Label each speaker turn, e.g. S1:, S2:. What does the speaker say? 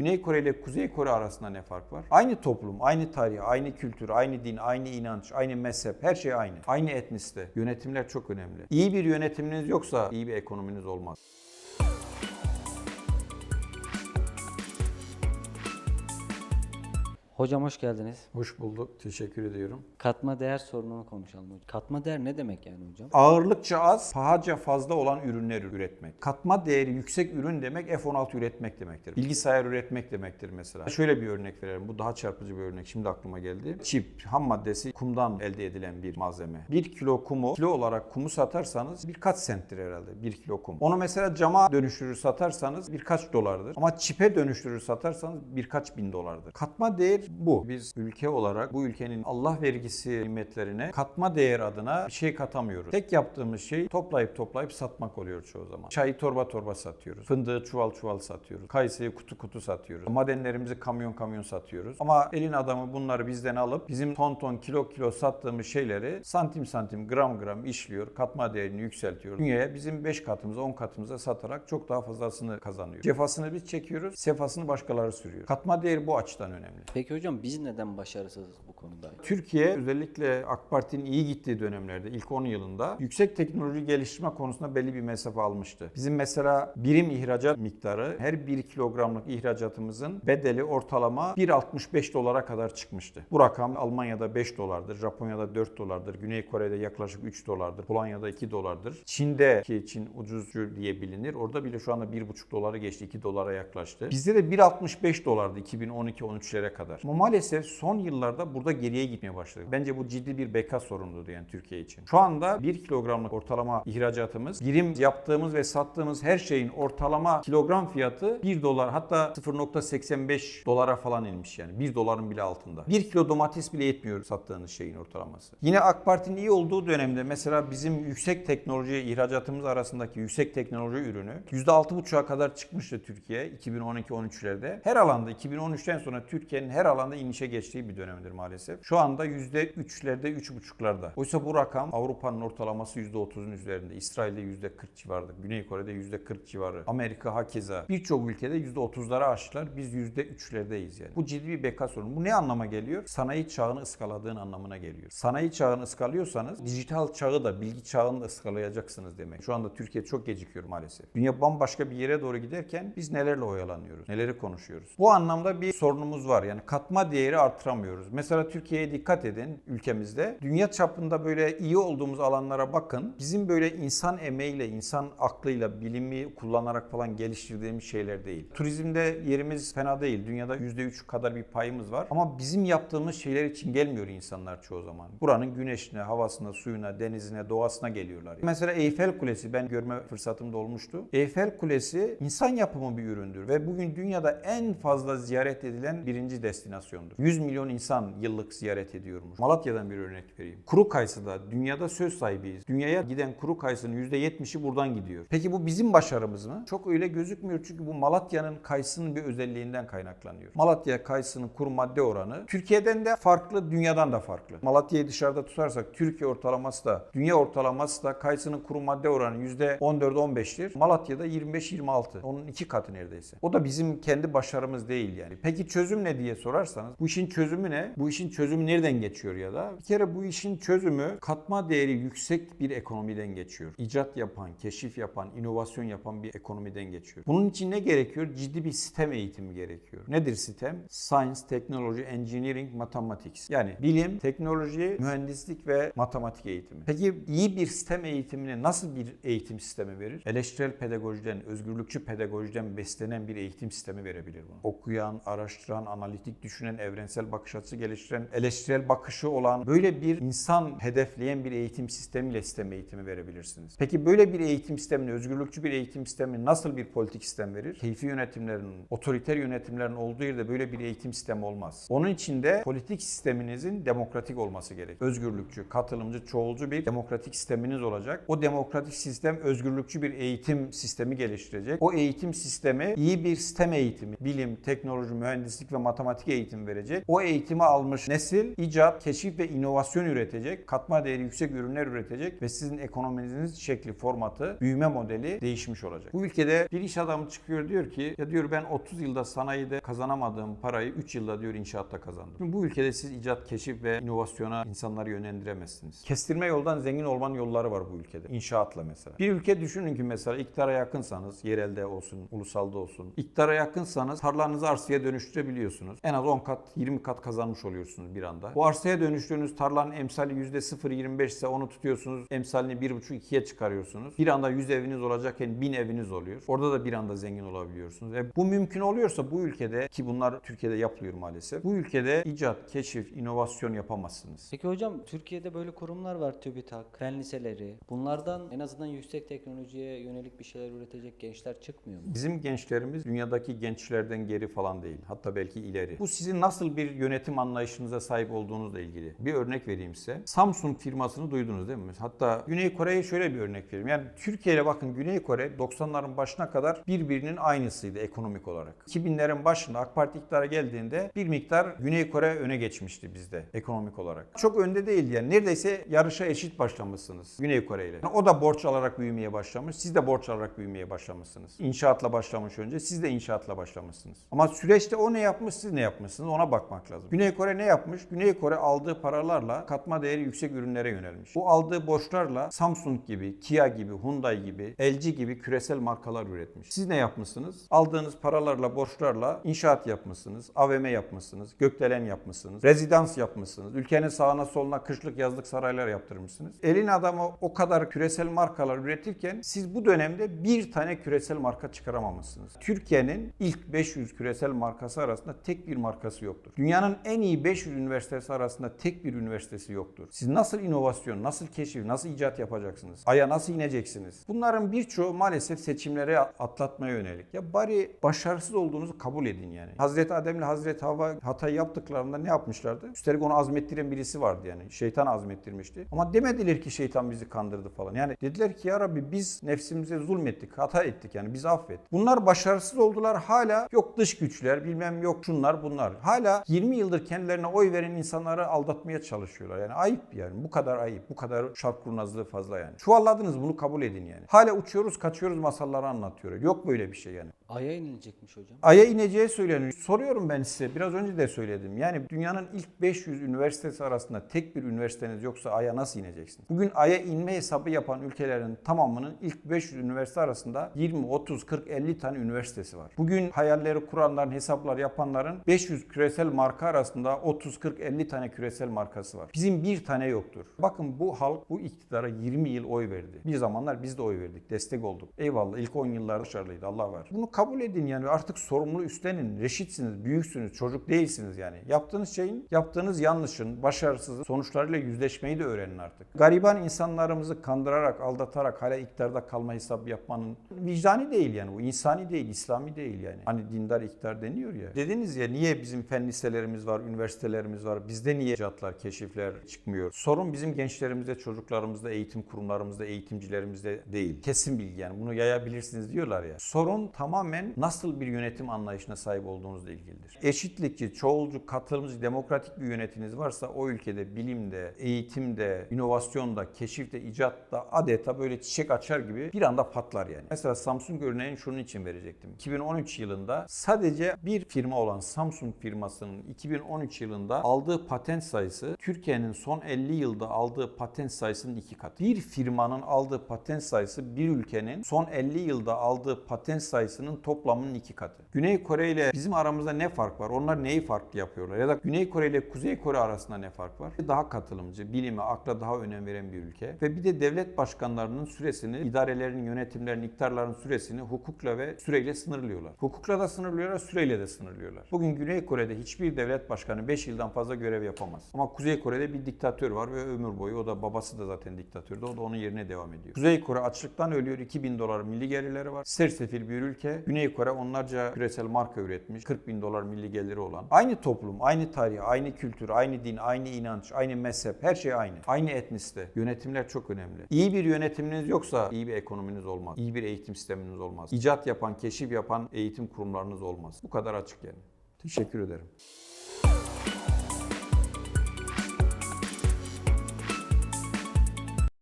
S1: Güney Kore ile Kuzey Kore arasında ne fark var? Aynı toplum, aynı tarih, aynı kültür, aynı din, aynı inanç, aynı mezhep, her şey aynı. Aynı etnisite. Yönetimler çok önemli. İyi bir yönetiminiz yoksa iyi bir ekonominiz olmaz.
S2: Hocam hoş geldiniz.
S1: Hoş bulduk. Teşekkür ediyorum.
S2: Katma değer sorununu konuşalım hocam. Katma değer ne demek yani hocam?
S1: Ağırlıkça az, pahaca fazla olan ürünler üretmek. Katma değeri yüksek ürün demek F-16 üretmek demektir. Bilgisayar üretmek demektir mesela. Şöyle bir örnek verelim. Bu daha çarpıcı bir örnek. Şimdi aklıma geldi. Çip, ham maddesi kumdan elde edilen bir malzeme. Bir kilo kumu, kilo olarak kumu satarsanız birkaç senttir herhalde bir kilo kum. Onu mesela cama dönüştürür satarsanız birkaç dolardır. Ama çipe dönüştürür satarsanız birkaç bin dolardır. Katma değer bu. Biz ülke olarak bu ülkenin Allah vergisi nimetlerine katma değer adına bir şey katamıyoruz. Tek yaptığımız şey toplayıp toplayıp satmak oluyor çoğu zaman. Çayı torba torba satıyoruz. Fındığı çuval çuval satıyoruz. Kayısıyı kutu kutu satıyoruz. Madenlerimizi kamyon kamyon satıyoruz. Ama elin adamı bunları bizden alıp bizim ton ton kilo kilo sattığımız şeyleri santim santim gram gram işliyor. Katma değerini yükseltiyor. Dünyaya bizim 5 katımıza 10 katımıza satarak çok daha fazlasını kazanıyor. Cefasını biz çekiyoruz. Sefasını başkaları sürüyor. Katma değeri bu açıdan önemli.
S2: Peki hocam biz neden başarısızız bu konuda?
S1: Türkiye özellikle AK Parti'nin iyi gittiği dönemlerde ilk 10 yılında yüksek teknoloji geliştirme konusunda belli bir mesafe almıştı. Bizim mesela birim ihracat miktarı her 1 kilogramlık ihracatımızın bedeli ortalama 1.65 dolara kadar çıkmıştı. Bu rakam Almanya'da 5 dolardır, Japonya'da 4 dolardır, Güney Kore'de yaklaşık 3 dolardır, Polonya'da 2 dolardır. Çin'de ki Çin ucuzcu diye bilinir. Orada bile şu anda 1.5 doları geçti, 2 dolara yaklaştı. Bizde de 1.65 dolardı 2012-13'lere kadar. Ama maalesef son yıllarda burada geriye gitmeye başladı. Bence bu ciddi bir beka sorunudur yani Türkiye için. Şu anda 1 kilogramlık ortalama ihracatımız, birim yaptığımız ve sattığımız her şeyin ortalama kilogram fiyatı 1 dolar hatta 0.85 dolara falan inmiş yani. 1 doların bile altında. 1 kilo domates bile yetmiyor sattığınız şeyin ortalaması. Yine AK Parti'nin iyi olduğu dönemde mesela bizim yüksek teknoloji ihracatımız arasındaki yüksek teknoloji ürünü %6,5'a kadar çıkmıştı Türkiye 2012-13'lerde. Her alanda 2013'ten sonra Türkiye'nin her alanda inişe geçtiği bir dönemdir maalesef. Şu anda %3'lerde, 3,5'larda. Oysa bu rakam Avrupa'nın ortalaması %30'un üzerinde. İsrail'de %40 civarında. Güney Kore'de %40 civarı. Amerika hakeza. Birçok ülkede %30'lara aştılar. Biz %3'lerdeyiz yani. Bu ciddi bir beka sorunu. Bu ne anlama geliyor? Sanayi çağını ıskaladığın anlamına geliyor. Sanayi çağını ıskalıyorsanız dijital çağı da bilgi çağını da ıskalayacaksınız demek. Şu anda Türkiye çok gecikiyor maalesef. Dünya bambaşka bir yere doğru giderken biz nelerle oyalanıyoruz? Neleri konuşuyoruz? Bu anlamda bir sorunumuz var. Yani katma değeri artıramıyoruz. Mesela Türkiye'ye dikkat edin ülkemizde. Dünya çapında böyle iyi olduğumuz alanlara bakın. Bizim böyle insan emeğiyle, insan aklıyla, bilimi kullanarak falan geliştirdiğimiz şeyler değil. Turizmde yerimiz fena değil. Dünyada %3 kadar bir payımız var. Ama bizim yaptığımız şeyler için gelmiyor insanlar çoğu zaman. Buranın güneşine, havasına, suyuna, denizine, doğasına geliyorlar. Mesela Eyfel Kulesi ben görme fırsatım da olmuştu. Eyfel Kulesi insan yapımı bir üründür ve bugün dünyada en fazla ziyaret edilen birinci destinasyondur. 100 milyon insan yıllık ziyaret ediyormuş. Malatya'dan bir örnek vereyim. Kuru kayısıda dünyada söz sahibiyiz. Dünyaya giden kuru kayısının %70'i buradan gidiyor. Peki bu bizim başarımız mı? Çok öyle gözükmüyor çünkü bu Malatya'nın kayısının bir özelliğinden kaynaklanıyor. Malatya kayısının kuru madde oranı Türkiye'den de farklı, dünyadan da farklı. Malatya'yı dışarıda tutarsak Türkiye ortalaması da, dünya ortalaması da kayısının kuru madde oranı %14-15'tir. Malatya'da 25-26. Onun iki katı neredeyse. O da bizim kendi başarımız değil yani. Peki çözüm ne diye sorarsanız bu işin çözümü ne? Bu işin çözümü nereden geçiyor ya da? Bir kere bu işin çözümü katma değeri yüksek bir ekonomiden geçiyor. İcat yapan, keşif yapan, inovasyon yapan bir ekonomiden geçiyor. Bunun için ne gerekiyor? Ciddi bir sistem eğitimi gerekiyor. Nedir sistem? Science, Technology, Engineering, Mathematics. Yani bilim, teknoloji, mühendislik ve matematik eğitimi. Peki iyi bir sistem eğitimine nasıl bir eğitim sistemi verir? Eleştirel pedagojiden, özgürlükçü pedagojiden beslenen bir eğitim sistemi verebilir bunu. Okuyan, araştıran, analitik düşünen, evrensel bakış açısı geliştiren, eleştirel bakışı olan böyle bir insan hedefleyen bir eğitim sistemiyle sistem eğitimi verebilirsiniz. Peki böyle bir eğitim sistemini, özgürlükçü bir eğitim sistemini nasıl bir politik sistem verir? Keyfi yönetimlerin, otoriter yönetimlerin olduğu yerde böyle bir eğitim sistemi olmaz. Onun için de politik sisteminizin demokratik olması gerek. Özgürlükçü, katılımcı, çoğulcu bir demokratik sisteminiz olacak. O demokratik sistem özgürlükçü bir eğitim sistemi geliştirecek. O eğitim sistemi iyi bir sistem eğitimi, bilim, teknoloji, mühendislik ve matematik eğitimi eğitim verecek. O eğitimi almış nesil icat, keşif ve inovasyon üretecek. Katma değeri yüksek ürünler üretecek ve sizin ekonominizin şekli, formatı, büyüme modeli değişmiş olacak. Bu ülkede bir iş adamı çıkıyor diyor ki ya diyor ben 30 yılda sanayide kazanamadığım parayı 3 yılda diyor inşaatta kazandım. Şimdi bu ülkede siz icat, keşif ve inovasyona insanları yönlendiremezsiniz. Kestirme yoldan zengin olmanın yolları var bu ülkede. İnşaatla mesela. Bir ülke düşünün ki mesela iktidara yakınsanız, yerelde olsun, ulusalda olsun. İktidara yakınsanız tarlanızı arsaya dönüştürebiliyorsunuz. En az 10 kat, 20 kat kazanmış oluyorsunuz bir anda. Bu arsaya dönüştüğünüz tarlanın emsali %0.25 ise onu tutuyorsunuz. Emsalini 1.5-2'ye çıkarıyorsunuz. Bir anda 100 eviniz olacakken 1000 eviniz oluyor. Orada da bir anda zengin olabiliyorsunuz. E bu mümkün oluyorsa bu ülkede ki bunlar Türkiye'de yapılıyor maalesef. Bu ülkede icat, keşif, inovasyon yapamazsınız.
S2: Peki hocam Türkiye'de böyle kurumlar var TÜBİTAK, fen liseleri. Bunlardan en azından yüksek teknolojiye yönelik bir şeyler üretecek gençler çıkmıyor mu?
S1: Bizim gençlerimiz dünyadaki gençlerden geri falan değil. Hatta belki ileri. Bu sizin nasıl bir yönetim anlayışınıza sahip olduğunuzla ilgili. Bir örnek vereyim size. Samsung firmasını duydunuz değil mi? Hatta Güney Kore'ye şöyle bir örnek vereyim. Yani Türkiye ile bakın Güney Kore 90'ların başına kadar birbirinin aynısıydı ekonomik olarak. 2000'lerin başında AK Parti iktidara geldiğinde bir miktar Güney Kore öne geçmişti bizde ekonomik olarak. Çok önde değildi yani. Neredeyse yarışa eşit başlamışsınız Güney Kore ile. Yani o da borç alarak büyümeye başlamış. Siz de borç alarak büyümeye başlamışsınız. İnşaatla başlamış önce. Siz de inşaatla başlamışsınız. Ama süreçte o ne yapmış, siz ne yapmışsınız ona bakmak lazım. Güney Kore ne yapmış? Güney Kore aldığı paralarla katma değeri yüksek ürünlere yönelmiş. Bu aldığı borçlarla Samsung gibi, Kia gibi, Hyundai gibi, LG gibi küresel markalar üretmiş. Siz ne yapmışsınız? Aldığınız paralarla, borçlarla inşaat yapmışsınız, AVM yapmışsınız, gökdelen yapmışsınız, rezidans yapmışsınız, ülkenin sağına soluna kışlık yazlık saraylar yaptırmışsınız. Elin adamı o kadar küresel markalar üretirken siz bu dönemde bir tane küresel marka çıkaramamışsınız. Türkiye'nin ilk 500 küresel markası arasında tek bir markası yoktur. Dünyanın en iyi 500 üniversitesi arasında tek bir üniversitesi yoktur. Siz nasıl inovasyon, nasıl keşif, nasıl icat yapacaksınız? Aya nasıl ineceksiniz? Bunların birçoğu maalesef seçimlere atlatmaya yönelik. Ya bari başarısız olduğunuzu kabul edin yani. Hazreti Adem ile Hazreti Havva hatayı yaptıklarında ne yapmışlardı? Üstelik onu azmettiren birisi vardı yani. Şeytan azmettirmişti. Ama demediler ki şeytan bizi kandırdı falan. Yani dediler ki ya Rabbi biz nefsimize zulmettik, hata ettik yani bizi affet. Bunlar başarısız oldular hala yok dış güçler bilmem yok şunlar bunlar. Hala 20 yıldır kendilerine oy veren insanları aldatmaya çalışıyorlar. Yani ayıp yani bu kadar ayıp, bu kadar şark kurnazlığı fazla yani. Çuvalladınız bunu kabul edin yani. Hala uçuyoruz kaçıyoruz masalları anlatıyor. Yok böyle bir şey yani.
S2: Ay'a inilecekmiş hocam.
S1: Ay'a ineceği söyleniyor. Soruyorum ben size. Biraz önce de söyledim. Yani dünyanın ilk 500 üniversitesi arasında tek bir üniversiteniz yoksa Ay'a nasıl ineceksiniz? Bugün Ay'a inme hesabı yapan ülkelerin tamamının ilk 500 üniversite arasında 20, 30, 40, 50 tane üniversitesi var. Bugün hayalleri kuranların, hesaplar yapanların 500 küresel marka arasında 30, 40, 50 tane küresel markası var. Bizim bir tane yoktur. Bakın bu halk bu iktidara 20 yıl oy verdi. Bir zamanlar biz de oy verdik, destek olduk. Eyvallah ilk 10 yıllarda başarılıydı Allah var. Bunu kabul edin yani artık sorumluluğu üstlenin. Reşitsiniz, büyüksünüz, çocuk değilsiniz yani. Yaptığınız şeyin, yaptığınız yanlışın, başarısızın sonuçlarıyla yüzleşmeyi de öğrenin artık. Gariban insanlarımızı kandırarak, aldatarak hala iktidarda kalma hesabı yapmanın vicdani değil yani. Bu insani değil, İslami değil yani. Hani dindar iktidar deniyor ya. Dediniz ya niye bizim fen liselerimiz var, üniversitelerimiz var. Bizde niye icatlar, keşifler çıkmıyor? Sorun bizim gençlerimizde, çocuklarımızda, eğitim kurumlarımızda, eğitimcilerimizde değil. Kesin bilgi yani. Bunu yayabilirsiniz diyorlar ya. Sorun tamamen nasıl bir yönetim anlayışına sahip olduğunuzla ilgilidir. Eşitlikçi, çoğulcu, katılımcı, demokratik bir yönetiminiz varsa o ülkede bilimde, eğitimde, inovasyonda, keşifte, icatta adeta böyle çiçek açar gibi bir anda patlar yani. Mesela Samsung örneğini şunun için verecektim. 2013 yılında sadece bir firma olan Samsung firmasının 2013 yılında aldığı patent sayısı Türkiye'nin son 50 yılda aldığı patent sayısının iki katı. Bir firmanın aldığı patent sayısı bir ülkenin son 50 yılda aldığı patent sayısının toplamının iki katı. Güney Kore ile bizim aramızda ne fark var? Onlar neyi farklı yapıyorlar? Ya da Güney Kore ile Kuzey Kore arasında ne fark var? Daha katılımcı, bilime, akla daha önem veren bir ülke. Ve bir de devlet başkanlarının süresini, idarelerin, yönetimlerin, iktidarların süresini hukukla ve süreyle sınırlıyorlar. Hukukla da sınırlıyorlar, süreyle de sınırlıyorlar. Bugün Güney Kore'de hiçbir devlet başkanı 5 yıldan fazla görev yapamaz. Ama Kuzey Kore'de bir diktatör var ve ömür boyu o da babası da zaten diktatördü. O da onun yerine devam ediyor. Kuzey Kore açlıktan ölüyor. 2000 dolar milli gelirleri var. Sersefil bir ülke. Güney Kore onlarca küresel marka üretmiş. 40 bin dolar milli geliri olan. Aynı toplum, aynı tarih, aynı kültür, aynı din, aynı inanç, aynı mezhep. Her şey aynı. Aynı etnisite. Yönetimler çok önemli. İyi bir yönetiminiz yoksa iyi bir ekonominiz olmaz. İyi bir eğitim sisteminiz olmaz. İcat yapan, keşif yapan eğitim kurumlarınız olmaz. Bu kadar açık yani. Teşekkür ederim.